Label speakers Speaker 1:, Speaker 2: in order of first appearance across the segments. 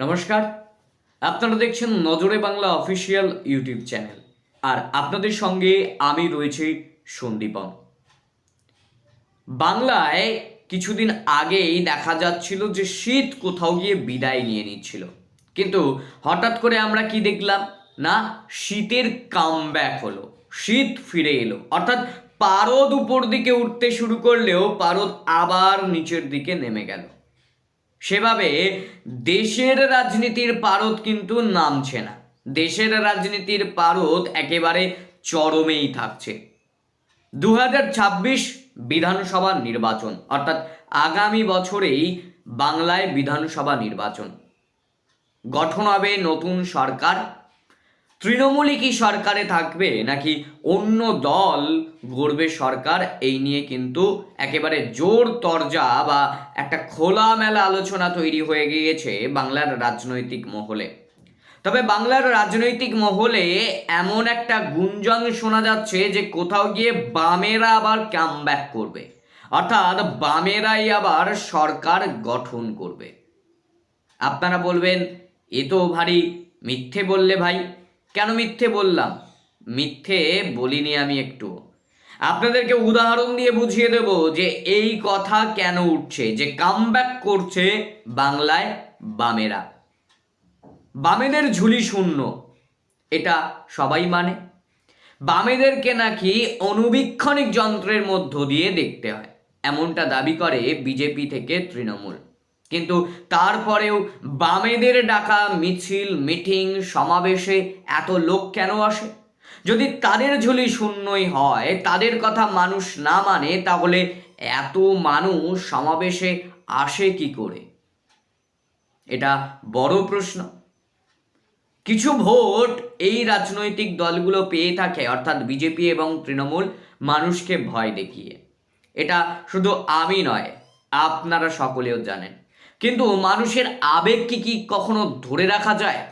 Speaker 1: নমস্কার। আপনারা দেখছেন নজরে বাংলা অফিসিয়াল ইউটিউব চ্যানেল। আর আপনাদের সঙ্গে আমি রয়েছি সন্দীপন। বাংলায় কিছুদিন আগেই দেখা যাচ্ছিল যে শীত কোথাও গিয়ে বিদায় নিয়ে নিচ্ছিল। কিন্তু হঠাৎ করে আমরা কি দেখলাম? না, শীতের কামব্যাক হলো। শীত ফিরে এলো। অর্থাৎ পারদ উপর দিকে উঠতে শুরু করলেও পারদ আবার নিচের দিকে নেমে গেল। সেভাবে দেশের রাজনীতির পারদ কিন্তু নামছে না। দেশের রাজনীতির পারদ একেবারে চরমেই থাকছে। দু বিধানসভা নির্বাচন, অর্থাৎ আগামী বছরেই বাংলায় বিধানসভা নির্বাচন। গঠন হবে নতুন সরকার তৃণমূলই কি সরকারে থাকবে? নাকি অন্য দল গড়বে সরকার? এই নিয়ে কিন্তু একেবারে জোর তরজা বা একটা খোলামেলা আলোচনা তৈরি হয়ে গিয়েছে বাংলার রাজনৈতিক মহলে। তবে বাংলার রাজনৈতিক মহলে এমন একটা গুঞ্জন শোনা যাচ্ছে যে কোথাও গিয়ে বামেরা আবার কামব্যাক করবে। অর্থাৎ বামেরাই আবার সরকার গঠন করবে। আপনারা বলবেন, এ তো ভারী মিথ্যে বললে ভাই। কেন মিথ্যে বললাম? মিথ্যে বলিনি আমি একটু। আপনাদেরকে উদাহরণ দিয়ে বুঝিয়ে দেব যে এই কথা কেন উঠছে, যে কামব্যাক করছে বাংলায় বামেরা। বামেদের ঝুলি শূন্য, এটা সবাই মানে। বামেদেরকে নাকি অনুবীক্ষণিক যন্ত্রের মধ্য দিয়ে দেখতে হয়, এমনটা দাবি করে বিজেপি থেকে তৃণমূল। কিন্তু তারপরেও বামেদের ডাকা মিছিল, মিটিং, সমাবেশে এত লোক কেন আসে? যদি তাদের ঝুলি শূন্যই হয়, তাদের কথা মানুষ না মানে তাহলে এত মানুষ সমাবেশে আসে কি করে? এটা বড় প্রশ্ন। কিছু ভোট এই রাজনৈতিক দলগুলো পেয়ে থাকে, অর্থাৎ বিজেপি এবং তৃণমূল মানুষকে ভয় দেখিয়ে। এটা শুধু আমি নয়, আপনারা সকলেও জানেন। কিন্তু মানুষের আবেগ কি কি কখনো ধরে রাখা যায়?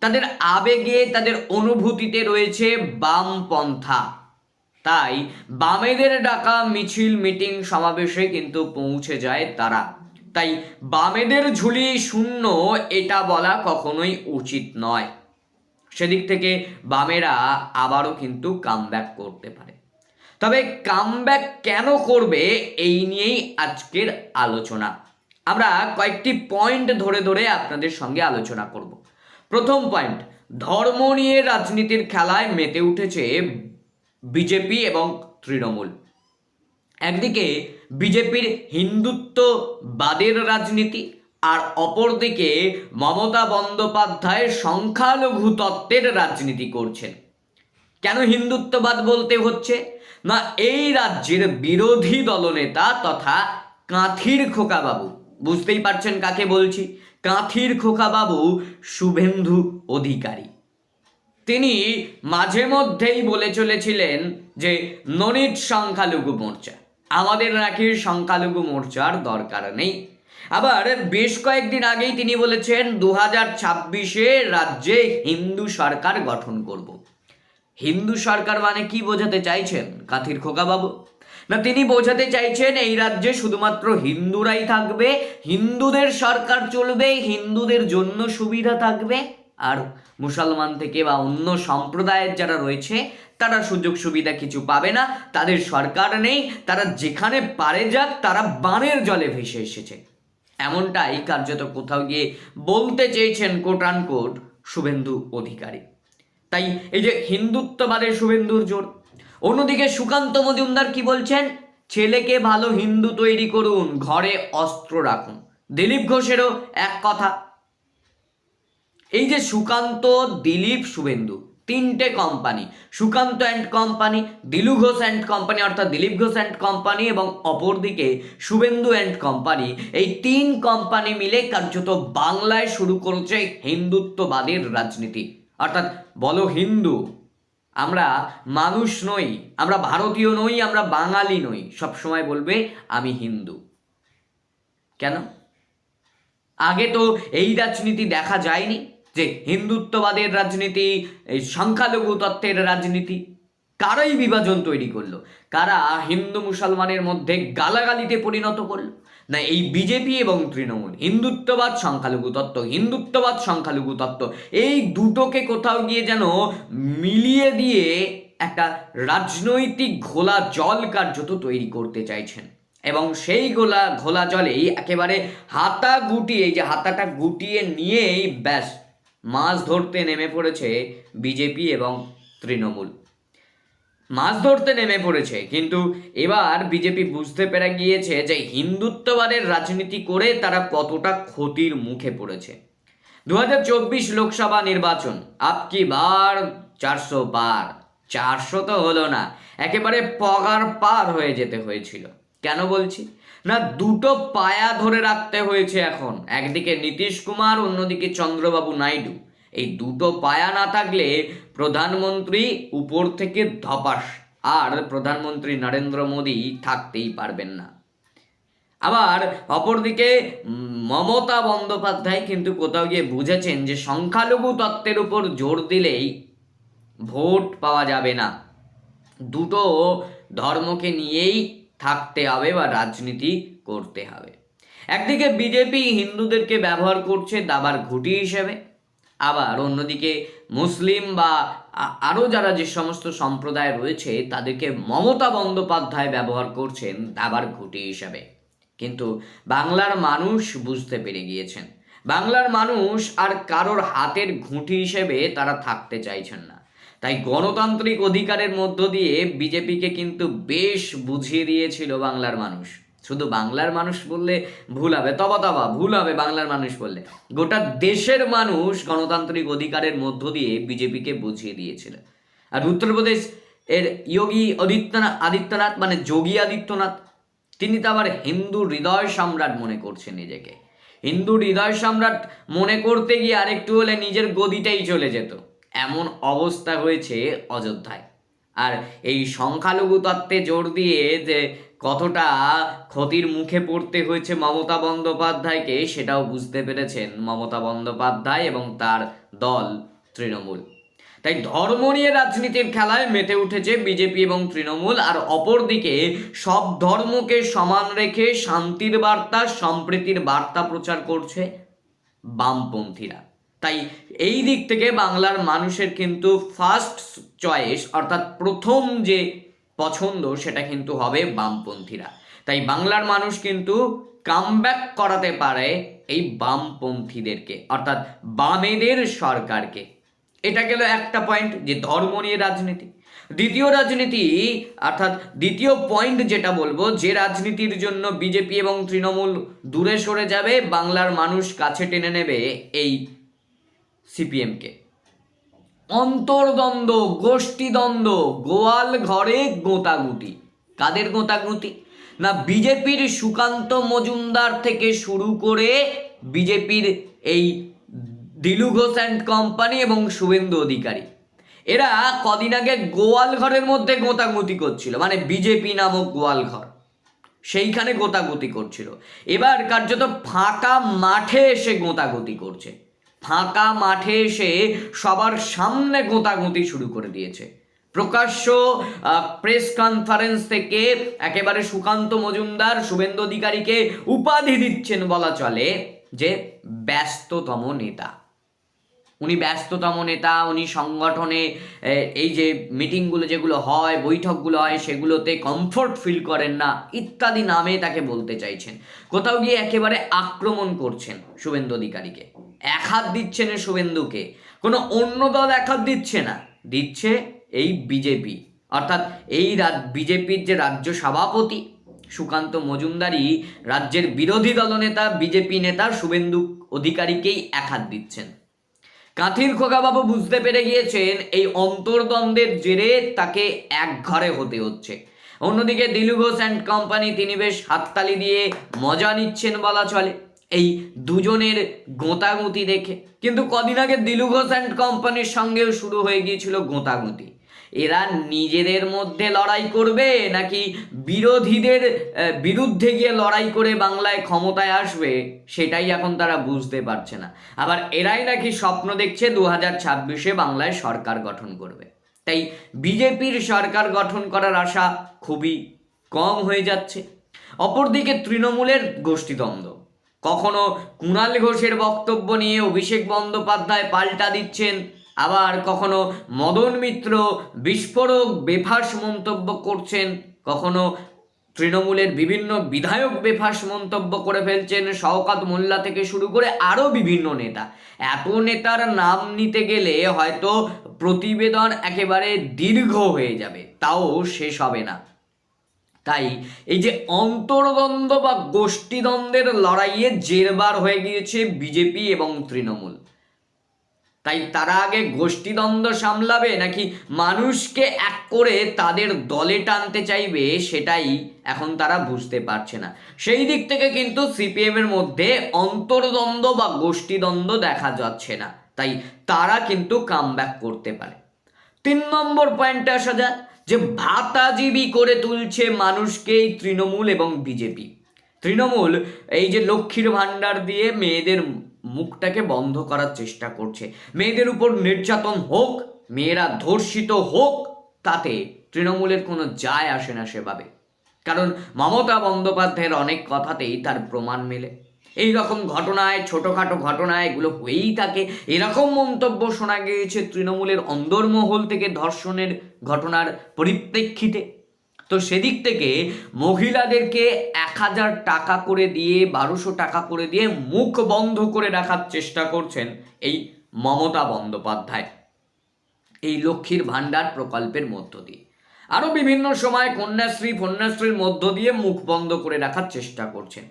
Speaker 1: তাদের আবেগে, তাদের অনুভূতিতে রয়েছে বামপন্থা। তাই বামেদের ডাকা মিছিল, মিটিং সমাবেশে কিন্তু পৌঁছে যায় তারা। তাই বামেদের ঝুলি শূন্য, এটা বলা কখনোই উচিত নয়। সেদিক থেকে বামেরা আবারও কিন্তু কামব্যাক করতে পারে। তবে কামব্যাক কেন করবে, এই নিয়েই আজকের আলোচনা। আমরা কয়েকটি পয়েন্ট ধরে ধরে আপনাদের সঙ্গে আলোচনা করব। প্রথম পয়েন্ট ধর্ম নিয়ে রাজনীতির খেলায় মেতে উঠেছে বিজেপি এবং তৃণমূল। একদিকে বিজেপির হিন্দুত্ববাদের রাজনীতি আর অপরদিকে মমতা বন্দ্যোপাধ্যায় সংখ্যালঘু তত্ত্বের রাজনীতি করছেন। কেন হিন্দুত্ববাদ বলতে হচ্ছে? না, এই রাজ্যের বিরোধী দলনেতা তথা কাঁথির খোকাবাবু। বুঝতেই পারছেন কাকে বলছি? কাঁথির খোকাবাবু শুভেন্দু অধিকারী। তিনি মাঝে মধ্যেই বলে চলেছিলেন যে ননিট সংখ্যালঘু মোর্চা। আমাদের নাকি সংখ্যালঘু মোর্চার দরকার নেই। আবার বেশ কয়েকদিন আগেই তিনি বলেছেন দু হাজার ছাব্বিশে রাজ্যে হিন্দু সরকার গঠন করব। হিন্দু সরকার মানে কি বোঝাতে চাইছেন কাথির খোকাবাবু? না, তিনি বোঝাতে চাইছেন এই রাজ্যে শুধুমাত্র হিন্দুরাই থাকবে, হিন্দুদের সরকার চলবে, হিন্দুদের জন্য সুবিধা থাকবে। আর মুসলমান থেকে বা অন্য সম্প্রদায়ের যারা রয়েছে, তারা সুযোগ সুবিধা কিছু পাবে না, তাদের সরকার নেই, তারা যেখানে পারে যাক, তারা বানের জলে ভেসে এসেছে। এমনটাই কার্যত কোথাও গিয়ে বলতে চেয়েছেন কোট কোট শুভেন্দু অধিকারী। তাই এই যে হিন্দুত্ববাদের শুভেন্দুর জোর অন্যদিকে সুকান্ত মজুমদার কি বলছেন? ছেলেকে ভালো হিন্দু তৈরি করুন, ঘরে অস্ত্র রাখুন। দিলীপ ঘোষেরও এক কথা। এই যে সুকান্ত, দিলীপ, শুভেন্দু, তিনটে company Sukanta and company Dilu Ghosh and company অর্থাৎ দিলীপ ঘোষ অ্যান্ড কোম্পানি এবং অপরদিকে শুভেন্দু অ্যান্ড কোম্পানি এই তিন কোম্পানি মিলে কার্যত বাংলায় শুরু করেছে হিন্দুত্ববাদের রাজনীতি। অর্থাৎ বলো হিন্দু। আমরা মানুষ নই, আমরা ভারতীয় নই, আমরা বাঙালি নই। সব সময় বলবে, আমি হিন্দু। কেন? আগে তো এই রাজনীতি দেখা যায়নি যে হিন্দুত্ববাদের রাজনীতি, এই সংখ্যালঘু তত্ত্বের রাজনীতি। কারাই বিভাজন তৈরি করল। কারা হিন্দু মুসলমানের মধ্যে গালাগালিতে পরিণত করল? না, এই বিজেপি এবং তৃণমূল। হিন্দুত্ববাদ সংখ্যালঘু তত্ত্ব, হিন্দুত্ববাদ সংখ্যালঘু তত্ত্ব, এই দুটোকে কোথাও গিয়ে যেন মিলিয়ে দিয়ে একটা রাজনৈতিক ঘোলা জল কার্যত তৈরি করতে চাইছেন। এবং সেই গোলা ঘোলা জলেই একেবারে হাতা গুটিয়ে যে হাতাটা গুটিয়ে নিয়েই ব্যাস, মাছ ধরতে নেমে পড়েছে বিজেপি এবং তৃণমূল। মাছ ধরতে নেমে পড়েছে, কিন্তু এবার বিজেপি বুঝতে পেরে গিয়েছে যে হিন্দুত্ববাদের রাজনীতি করে তারা কতটা ক্ষতির মুখে পড়েছে। দু হাজার চব্বিশ লোকসভা নির্বাচন, আপ কি বার চারশো বার চারশো তো হলো না, একেবারে পগার পার হয়ে যেতে হয়েছিল। কেন বলছি? না, দুটো পায়া ধরে রাখতে হয়েছে এখন, একদিকে নীতিশ কুমার, অন্যদিকে চন্দ্রবাবু নাইডু। এই দুটো পায়া না থাকলে প্রধানমন্ত্রী উপর থেকে ধপাস। আর প্রধানমন্ত্রী নরেন্দ্র মোদী থাকতেই পারবেন না। আবার অপরদিকে মমতা বন্দ্যোপাধ্যায় কিন্তু কোথাও গিয়ে বুঝেছেন যে সংখ্যালঘু তত্ত্বের উপর জোর দিলেই ভোট পাওয়া যাবে না। দুটো ধর্মকে নিয়েই থাকতে হবে বা রাজনীতি করতে হবে। একদিকে বিজেপি হিন্দুদেরকে ব্যবহার করছে দাবার ঘুঁটি হিসেবে। আবার অন্যদিকে মুসলিম বা আরও যারা যে সমস্ত সম্প্রদায় রয়েছে, তাদেরকে মমতা বন্দ্যোপাধ্যায় ব্যবহার করছেন দাবার ঘুঁটি হিসাবে। কিন্তু বাংলার মানুষ বুঝতে পেরে গিয়েছেন। বাংলার মানুষ আর কারোর হাতের ঘুঁটি হিসেবে তারা থাকতে চাইছেন না। তাই গণতান্ত্রিক অধিকারের মধ্য দিয়ে বিজেপিকে কিন্তু বেশ বুঝিয়ে দিয়েছিল বাংলার মানুষ। শুধু বাংলার মানুষ বললে ভুল হবে, তবা তবা, ভুল হবে বাংলার মানুষ বললে। গোটা দেশের মানুষ গণতান্ত্রিক অধিকারের মধ্য দিয়ে বিজেপিকে বুঝিয়ে দিয়েছিল। আর উত্তরপ্রদেশ এর যোগী আদিত্যনাথ আদিত্যনাথ মানে যোগী আদিত্যনাথ, তিনি তো আবার হিন্দু হৃদয় সম্রাট মনে করছেন নিজেকে। হিন্দু হৃদয় সম্রাট মনে করতে গিয়ে আরেকটু হলে নিজের গদিটাই চলে যেত। এমন অবস্থা হয়েছে অযোধ্যায়। আর এই সংখ্যালঘু তত্ত্বে জোর দিয়ে যে কতটা ক্ষতির মুখে পড়তে হয়েছে মমতা বন্দ্যোপাধ্যায়কে সেটাও বুঝতে পেরেছেন মমতা বন্দ্যোপাধ্যায় এবং তার দল তৃণমূল। তাই ধর্ম নিয়ে রাজনীতির খেলায় মেতে উঠেছে বিজেপি এবং তৃণমূল, আর অপরদিকে সব ধর্মকে সমান রেখে শান্তির বার্তা, সম্প্রীতির বার্তা প্রচার করছে বামপন্থীরা। তাই এই দিক থেকে বাংলার মানুষের কিন্তু ফার্স্ট চয়েস অর্থাৎ প্রথম যে পছন্দ, সেটা কিন্তু হবে বামপন্থীরা। তাই বাংলার মানুষ কিন্তু কামব্যাক করাতে পারে এই বামপন্থীদেরকে, অর্থাৎ বামেদের সরকারকে। এটা গেল একটা পয়েন্ট যে ধর্ম নিয়ে রাজনীতি। দ্বিতীয় রাজনীতি, অর্থাৎ দ্বিতীয় পয়েন্ট যেটা বলব, যে রাজনীতির জন্য বিজেপি এবং তৃণমূল দূরে সরে যাবে, বাংলার মানুষ কাছে টেনে নেবে এই সিপিএমকে অন্তর্দ্বন্দ্ব, গোষ্ঠীদ্বন্দ্ব, গোয়াল ঘরে গোতাগুতি। কাদের গোতাগুতি? না বিজেপির সুকান্ত মজুমদার থেকে শুরু করে বিজেপির এই দিলু ঘোষ অ্যান্ড কোম্পানি এবং শুভেন্দু অধিকারী। এরা কদিন আগে গোয়াল ঘরের মধ্যে গোতাগুতি করছিল মানে বিজেপি নামক গোয়াল ঘর। সেইখানে গোতাগুতি করছিল। এবার কার্যত ফাঁকা মাঠে এসে গোতাগুতি করছে। ফাঁকা মাঠে এসে সবার সামনে গোতাগুতি শুরু করে দিয়েছে। প্রকাশ্য প্রেস কনফারেন্স থেকে একেবারে সুকান্ত মজুমদার, শুভেন্দু অধিকারীকে উপাধি দিচ্ছেন বলা চলে যে ব্যস্ততম নেতা। উনি ব্যস্ততম নেতা, উনি সংগঠনে এই যে মিটিংগুলো যেগুলো হয়, বৈঠকগুলো হয়, সেগুলোতে কমফোর্ট ফিল করেন না, ইত্যাদি নামে তাকে বলতে চাইছেন। কোথাও গিয়ে একেবারে আক্রমণ করছেন শুভেন্দু অধিকারীকে। এক হাত দিচ্ছে না শুভেন্দুকে, কোনো অন্য দল এক হাত দিচ্ছে না। দিচ্ছে এই বিজেপি। অর্থাৎ এই বিজেপির যে রাজ্য সভাপতি সুকান্ত মজুমদারই রাজ্যের বিরোধী দলনেতা, বিজেপি নেতা শুভেন্দু অধিকারীকেই এক হাত দিচ্ছেন। কাঁথির খোকাবাবু বুঝতে পেরে গিয়েছেন এই অন্তর্দ্বন্দ্বের জেরে তাকে এক ঘরে হতে হচ্ছে। অন্যদিকে দিলু ঘোষ অ্যান্ড কোম্পানি তিনি বেশ হাততালি দিয়ে মজা নিচ্ছেন বলা চলে। এই দুজনের গোঁতাগুঁতি দেখে। কিন্তু কদিন আগে দিলু ঘোষ অ্যান্ড কোম্পানির সঙ্গেও শুরু হয়ে গিয়েছিল গোঁতাগুঁতি। এরা নিজেদের মধ্যে লড়াই করবে নাকি বিরোধীদের বিরুদ্ধে গিয়ে লড়াই করে বাংলায় ক্ষমতায় আসবে, সেটাই এখন তারা বুঝতে পারছে না। আবার এরাই নাকি স্বপ্ন দেখছে দু হাজার ছাব্বিশে বাংলায় সরকার গঠন করবে। তাই বিজেপির সরকার গঠন করার আশা খুবই কম হয়ে যাচ্ছে। অপরদিকে তৃণমূলের গোষ্ঠীদ্বন্দ্ব। কখনো কুণাল ঘোষের বক্তব্য নিয়ে অভিষেক বন্দ্যোপাধ্যায় পাল্টা দিচ্ছেন, আবার কখনো মদন মিত্র বিস্ফোরক বেফাস মন্তব্য করছেন, কখনো তৃণমূলের বিভিন্ন বিধায়ক বেফাস মন্তব্য করে ফেলছেন, শওকাত মোল্লা থেকে শুরু করে আরও বিভিন্ন নেতা। এত নেতার নাম নিতে গেলে হয়তো প্রতিবেদন একেবারে দীর্ঘ হয়ে যাবে, তাও শেষ হবে না। তাই এই যে অন্তর্দ্বন্দ্ব বা গোষ্ঠীদ্বন্দ্বের লড়াইয়ে জেরবার হয়ে গিয়েছে বিজেপি এবং তৃণমূল। তাই তারা আগে গোষ্ঠীদ্বন্দ্ব সামলাবে নাকি মানুষকে এক করে তাদের দলে টানতে চাইবে সেটাই এখন তারা বুঝতে পারছে না। সেই দিক থেকে কিন্তু সিপিএম এর মধ্যে অন্তর্দ্বন্দ্ব বা গোষ্ঠীদ্বন্দ্ব দেখা যাচ্ছে না। তাই তারা কিন্তু কামব্যাক করতে পারে। তিন নম্বর পয়েন্টে আসা যাক। যে ভাতাজীবী করে তুলছে মানুষকে এই তৃণমূল এবং বিজেপি। তৃণমূল এই যে লক্ষ্মীর ভাণ্ডার দিয়ে মেয়েদের মুখটাকে বন্ধ করার চেষ্টা করছে। মেয়েদের উপর নির্যাতন হোক, মেয়েরা ধর্ষিত হোক, তাতে তৃণমূলের কোনো যায় আসে না সেভাবে। কারণ মমতা বন্দ্যোপাধ্যায়ের অনেক কথাতেই তার প্রমাণ মেলে। এই রকম ঘটনায়, ছোটোখাটো ঘটনায় এগুলো হয়েই থাকে। এরকম মন্তব্য শোনা গিয়েছে তৃণমূলের অন্দরমহল থেকে ধর্ষণের ঘটনার পরিপ্রেক্ষিতে। তো সেদিক থেকে মহিলাদেরকে এক হাজার টাকা করে দিয়ে, বারোশো টাকা করে দিয়ে মুখ বন্ধ করে রাখার চেষ্টা করছেন এই মমতা বন্দ্যোপাধ্যায়। এই লক্ষ্মীর ভাণ্ডার প্রকল্পের মধ্য দিয়ে। আরও বিভিন্ন সময় কন্যাশ্রী, ফন্যাশ্রীর মধ্য দিয়ে মুখ বন্ধ করে রাখার চেষ্টা করছেন।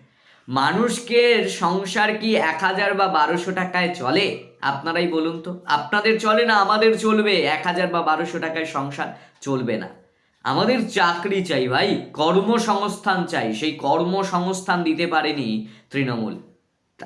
Speaker 1: মানুষকে সংসার কি এক হাজার বা বারোশো টাকায় চলে? আপনারাই বলুন তো। আপনাদের চলে না, আমাদের চলবে। এক হাজার বা বারোশো টাকায় সংসার চলবে না। আমাদের চাকরি চাই ভাই, কর্মসংস্থান চাই। সেই কর্মসংস্থান দিতে পারেনি তৃণমূল।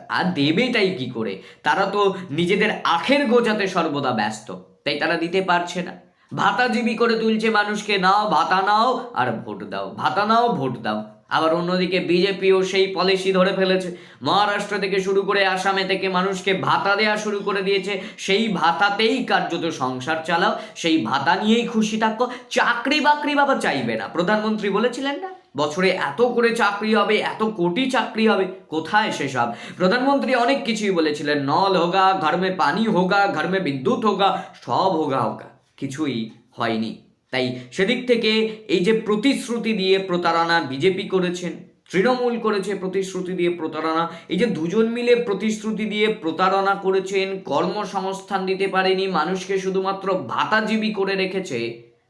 Speaker 1: আর দেবেটাই কি করে? তারা তো নিজেদের আখের গোজাতে সর্বদা ব্যস্ত। তাই তারা দিতে পারছে না। ভাতাজীবী করে তুলছে মানুষকে, নাও ভাতা নাও আর ভোট দাও। ভাতা নাও, ভোট দাও। আবার অন্যদিকে বিজেপিও সেই পলিসি ধরে ফেলেছে। মহারাষ্ট্র থেকে শুরু করে আসামে থেকে মানুষকে ভাতা দেওয়া শুরু করে দিয়েছে। সেই ভাতাতেই কার্যত সংসার চালাও, সেই ভাতা নিয়েই খুশি থাকো। চাকরি বাকরি বাবা চাইবে না। প্রধানমন্ত্রী বলেছিলেন না? বছরে এত করে চাকরি হবে, এত কোটি চাকরি হবে, কোথায় সেসব? প্রধানমন্ত্রী অনেক কিছুই বলেছিলেন। নল হোগা, ঘর মে পানি হোগা, ঘর মে বিদ্যুৎ হোগা, সব হোগা হোগা। কিছুই হয়নি। তাই সেদিক থেকে এই যে প্রতিশ্রুতি দিয়ে প্রতারণা বিজেপি করেছেন, তৃণমূল করেছে প্রতিশ্রুতি দিয়ে প্রতারণা, এই যে দুজন মিলে প্রতিশ্রুতি দিয়ে প্রতারণা করেছেন, কর্মসংস্থান দিতে পারেনি, মানুষকে শুধুমাত্র ভাতাজীবী করে রেখেছে,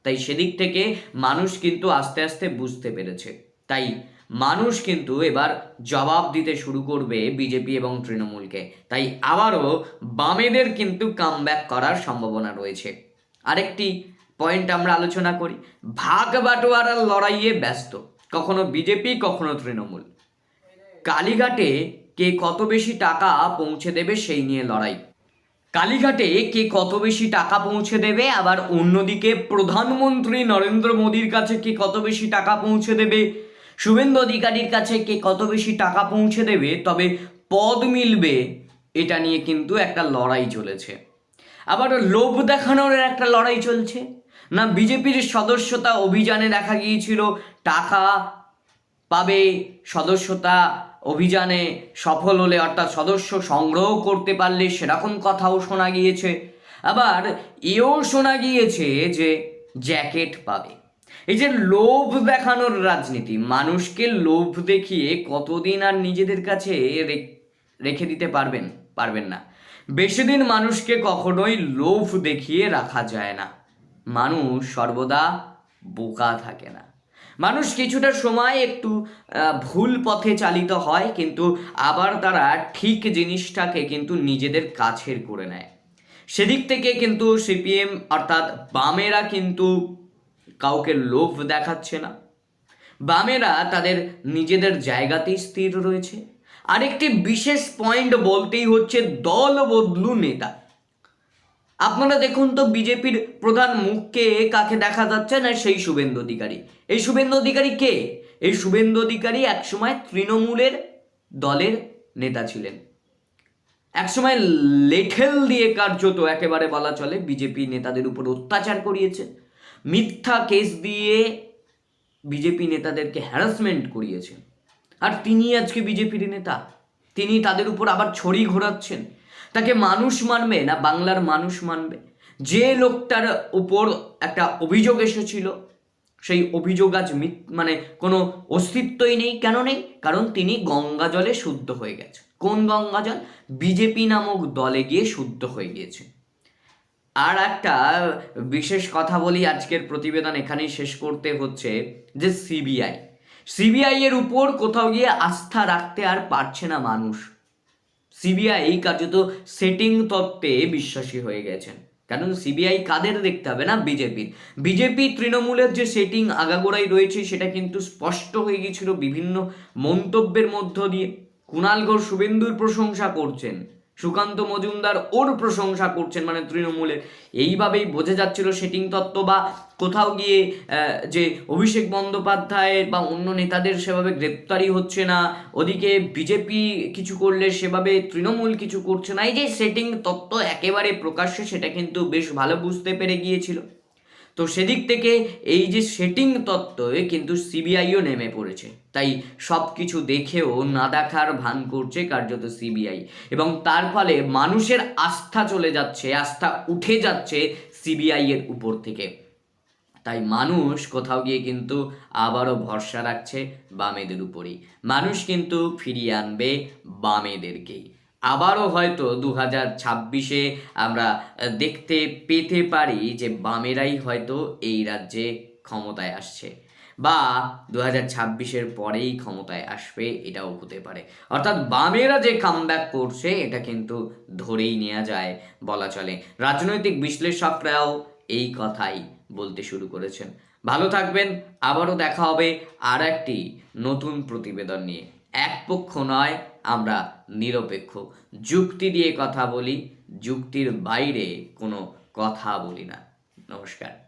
Speaker 1: তাই সেদিক থেকে মানুষ কিন্তু আস্তে আস্তে বুঝতে পেরেছে। তাই মানুষ কিন্তু এবার জবাব দিতে শুরু করবে বিজেপি এবং তৃণমূলকে, তাই আবারও বামেদের কিন্তু কামব্যাক করার সম্ভাবনা রয়েছে। আরেকটি পয়েন্ট আমরা আলোচনা করি। ভাগ বাটোয়ারার লড়াইয়ে ব্যস্ত। কখনো বিজেপি, কখনো তৃণমূল। কালীঘাটে কে কত বেশি টাকা পৌঁছে দেবে সেই নিয়ে লড়াই। কালীঘাটে কে কত বেশি টাকা পৌঁছে দেবে? আবার অন্যদিকে প্রধানমন্ত্রী নরেন্দ্র মোদীর কাছে কে কত বেশি টাকা পৌঁছে দেবে? শুভেন্দু অধিকারীর কাছে কে কত বেশি টাকা পৌঁছে দেবে? তবে পদ মিলবে, এটা নিয়ে কিন্তু একটা লড়াই চলেছে। আবার লোভ দেখানোর একটা লড়াই চলছে। না বিজেপির সদস্যতা অভিযানে দেখা গিয়েছিল, টাকা পাবে সদস্যতা অভিযানে সফল হলে অর্থাৎ সদস্য সংগ্রহ করতে পারলে সেরকম কথাও শোনা গিয়েছে। আবার এও শোনা গিয়েছে যে জ্যাকেট পাবে। এই যে লোভ দেখানোর রাজনীতি, মানুষকে লোভ দেখিয়ে কতদিন আর নিজেদের কাছে রেখে দিতে পারবেন পারবেন না। বেশি দিন মানুষকে কখনোই লোভ দেখিয়ে রাখা যায় না। মানুষ সর্বদা বোকা থাকে না। মানুষ কিছুটা সময় একটু ভুল পথে চালিত হয়, কিন্তু আবার তারা ঠিক জিনিসটাকে কিন্তু নিজেদের কাছের করে নেয়। সেদিক থেকে কিন্তু সিপিএম অর্থাৎ বামেরা কিন্তু কাউকে লোভ দেখাচ্ছে না। বামেরা তাদের নিজেদের জায়গাতেই স্থির রয়েছে। আরেকটি বিশেষ পয়েন্ট বলতেই হচ্ছে দল বদলু নেতা। আপনারা দেখুন তো বিজেপির প্রধান মুখকে কাকে দেখা যাচ্ছে না, সেই শুভেন্দু অধিকারী। এই শুভেন্দু অধিকারী কে? এই শুভেন্দু অধিকারী একসময় তৃণমূলের দলের নেতা ছিলেন। একসময় লেঠেল দিয়ে কার্যত একেবারে বলা চলে, বিজেপি নেতাদের উপর অত্যাচার করিয়েছে। মিথ্যা কেস দিয়ে বিজেপি নেতাদেরকে হ্যারাসমেন্ট করিয়েছেন আর তিনি আজকে বিজেপির নেতা। তিনি তাদের উপর আবার ছড়ি ঘোরাচ্ছেন। তাকে মানুষ মানবে না, বাংলার মানুষ মানবে। যে লোকটার উপর একটা অভিযোগ এসেছিল, সেই অভিযোগ আজ মানে কোনো অস্তিত্বই নেই। কেন নেই? কারণ তিনি গঙ্গা জলে শুদ্ধ হয়ে গেছে কোন গঙ্গা জল? বিজেপি নামক দলে গিয়ে শুদ্ধ হয়ে গিয়েছে। আর একটা বিশেষ কথা বলি, আজকের প্রতিবেদন এখানেই শেষ করতে হচ্ছে যে সিবিআই সিবিআই এর উপর কোথাও গিয়ে আস্থা রাখতে আর পারছে না মানুষ। সিবিআই কার্যত সেটিং তত্ত্বে বিশ্বাসী হয়ে গেছেন। কারণ সিবিআই কাদের দেখতে হবে না? বিজেপির। বিজেপি তৃণমূলের যে সেটিং আগাগোড়াই রয়েছে, সেটা কিন্তু স্পষ্ট হয়ে গিয়েছিল বিভিন্ন মন্তব্যের মধ্য দিয়ে। কুণাল ঘোষ শুভেন্দুর প্রশংসা করছেন। সুকান্ত মজুমদার ওর প্রশংসা করছেন মানে তৃণমূলের। এইভাবেই বোঝা যাচ্ছিল সেটিং তত্ত্ব বা কোথাও গিয়ে যে অভিষেক বন্দ্যোপাধ্যায়ের বা অন্য নেতাদের সেভাবে গ্রেপ্তারি হচ্ছে না, ওদিকে বিজেপি কিছু করলে সেভাবে তৃণমূল কিছু করছে না, এই যে সেটিং তত্ত্ব একেবারে প্রকাশ্যে সেটা কিন্তু বেশ ভালো বুঝতে পেরে গিয়েছিল। তো সেদিক থেকে এই যে সেটিং তত্ত্বে কিন্তু সিবিআইও নেমে পড়েছে। তাই সব কিছু দেখেও না দেখার ভান করছে কার্যত সিবিআই। এবং তার ফলে মানুষের আস্থা চলে যাচ্ছে, আস্থা উঠে যাচ্ছে সিবিআই এর উপর থেকে। তাই মানুষ কোথাও গিয়ে কিন্তু আবারও ভরসা রাখছে বামেদের উপরেই। মানুষ কিন্তু ফিরিয়ে আনবে বামেদেরকেই। আবারও হয়তো দু হাজার ছাব্বিশে আমরা দেখতে পেতে পারি যে বামেরাই হয়তো এই রাজ্যে ক্ষমতায় আসছে বা দু হাজার ছাব্বিশের পরেই ক্ষমতায় আসবে এটাও হতে পারে। অর্থাৎ বামেরা যে কামব্যাক করছে, এটা কিন্তু ধরেই নেওয়া যায়, বলা চলে। রাজনৈতিক বিশ্লেষকরাও এই কথাই বলতে শুরু করেছেন। ভালো থাকবেন, আবারও দেখা হবে আর একটি নতুন প্রতিবেদন নিয়ে। এক পক্ষ নয় আমরা নিরপেক্ষ। যুক্তি দিয়ে কথা বলি যুক্তির বাইরে কোনো কথা বলি না। নমস্কার।